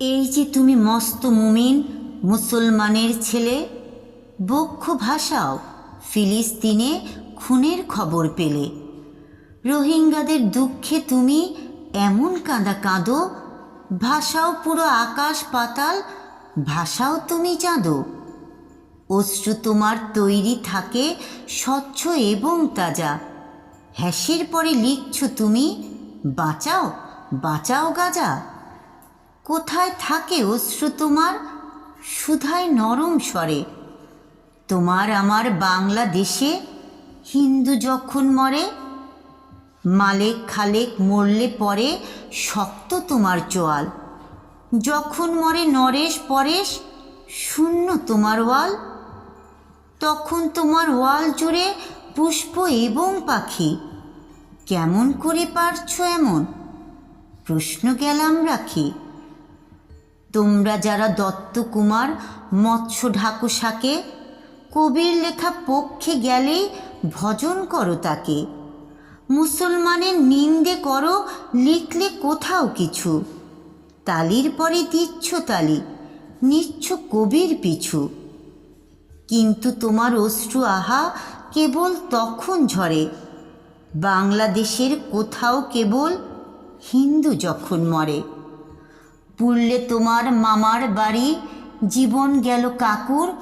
এই যে তুমি মস্ত মুমিন, মুসলমানের ছেলে, বক্ষ ভাষাও ফিলিস্তিনে খুনের খবর পেলে। রোহিঙ্গাদের দুঃখে তুমি এমন কাঁদা কাঁদো ভাষাও পুরো আকাশ পাতাল ভাষাও তুমি চাঁদো। অশ্রু তোমার তৈরি থাকে স্বচ্ছ এবং তাজা। হ্যাসের পরে লিখছ তুমি, বাঁচাও বাঁচাও গাজা। কোথায় থাকে অশ্রু তোমার? সুধায় নরম স্বরে। তোমার আমার বাংলাদেশে হিন্দু যখন মরে, মালেক খালেক মরলে পরে শক্ত তোমার চোয়াল। যখন মরে নরেশ পরেশ, শূন্য তোমার ওয়াল। তখন তোমার ওয়াল জুড়ে পুষ্প এবং পাখি। কেমন করে পারছ এমন? প্রশ্ন গেলাম রাখি। তোমরা যারা দত্তকুমার, মৎস্য ঢাকুসাকে কবির লেখা পক্ষে গেলেই ভজন করো তাকে। মুসলমানের নিন্দে করো, লিখলে কোথাও কিছু। তালির পরে দিচ্ছ তালি, নিচ্ছ কবির পিছু। কিন্তু তোমার অশ্রু আহা কেবল তখন ঝরে। বাংলাদেশের কোথাও কেবল হিন্দু যখন মরে। পুরলে তোমার মামার বাড়ি, জীবন গেল কাকুর,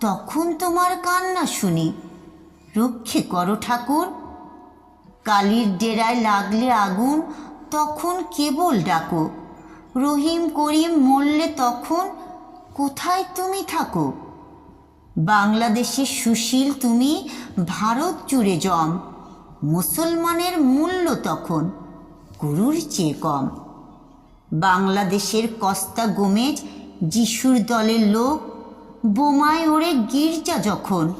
তখন তোমার কান্না শুনি। রক্ষে করো ঠাকুর। কালির ডেরায় লাগলে আগুন, তখন কেবল ডাকো। রহিম করিম মরলে তখন কোথায় তুমি থাকো? বাংলাদেশের সুশীল তুমি, ভারত জুড়ে জম। মুসলমানের মূল্য তখন গুরুর চেয়ে কম। বাংলাদেশের কস্তা গোমেজ, যিশুর দলের লোক, বোমায় ওড়ে গির্জা যখন,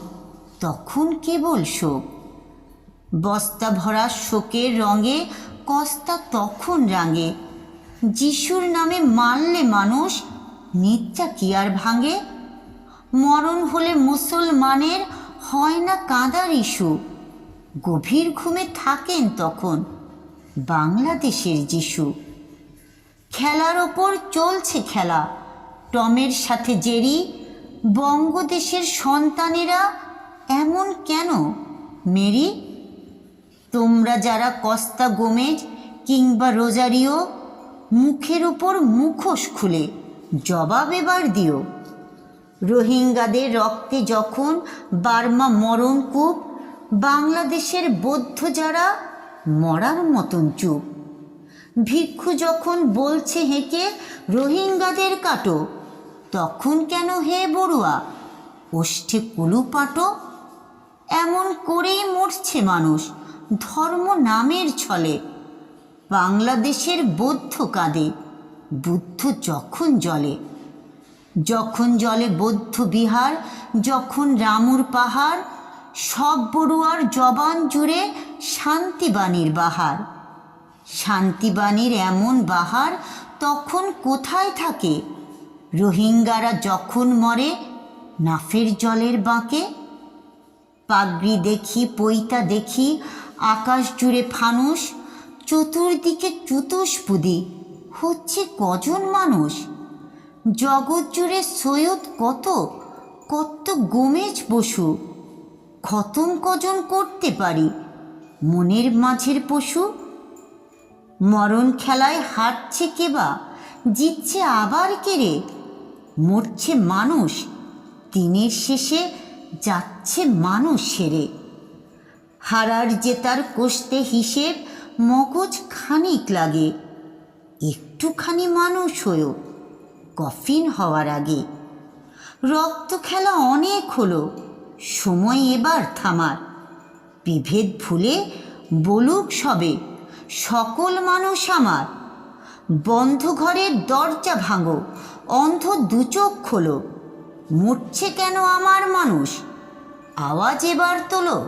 তখন কেবল শোক। বস্তা ভরা শোকের রঙে, কস্তা তখন রাঙে। যিশুর নামে মারলে মানুষ নিত্যা কি আর ভাঙে? মরণ হলে মুসলমানের হয় না কাঁদার ইস্যু। গভীর ঘুমে থাকেন তখন বাংলাদেশের যিশু। খেলার ওপর চলছে খেলা। টমের সাথে জেরি, বঙ্গদেশের সন্তানেরা এমন কেন? মেরি, তোমরা যারা কস্তা গোমেজ কিংবা রোজারিও, মুখের উপর মুখোশ খুলে জবাব এবার দিও। রোহিঙ্গাদের রক্তে যখন বার্মা মরণ কূপ, বাংলাদেশের বৌদ্ধ যারা মরার মতন চুপ। ভিক্ষু যখন বলছে হেঁকে, রোহিঙ্গাদের কাটো, তখন কেন হে বড়ুয়া? ওষ্ঠে কুলু পাটো, এমন করেই মরছে মানুষ, ধর্ম নামের ছলে। বাংলাদেশের বৌদ্ধ কাঁদে, বুদ্ধ যখন জলে। যখন জলে বৌদ্ধ বিহার, যখন রামুর পাহাড়, সব বড়ুয়ার জবান জুড়ে শান্তিবাণীর বাহার। শান্তিবাণীর এমন বাহার তখন কোথায় থাকে? রোহিঙ্গারা যখন মরে, নাফের জলের বাঁকে? পাগড়ি দেখি, পৈতা দেখি, আকাশ জুড়ে ফানুস চতুর্দিকে চুতুসপুদি হচ্ছে কজন মানুষ? জগৎ জুড়ে সৈয়দ কত? কত গোমেজ বসু? খতম কজন করতে পারি? মনের মাঝের পশু? মরণ খেলায় হারছে কেবা জিতছে আবার কেড়ে মরছে মানুষ, দিনের শেষে যাচ্ছে মানুষ সেরে হারার জেতার কষতে হিসেব মগজ খানিক লাগে, একটুখানি মানুষ হয়েও কফিন হওয়ার আগে। রক্ত খেলা অনেক হলো, সময় এবার থামার। বিভেদ ভুলে বলুক সবে সকল মানুষ আমার। বন্ধ ঘরের দরজা ভাঙো, অন্ধ দুচোখ খোলো। মরছে কেন আমার মানুষ? আওয়াজ এবার তোলো।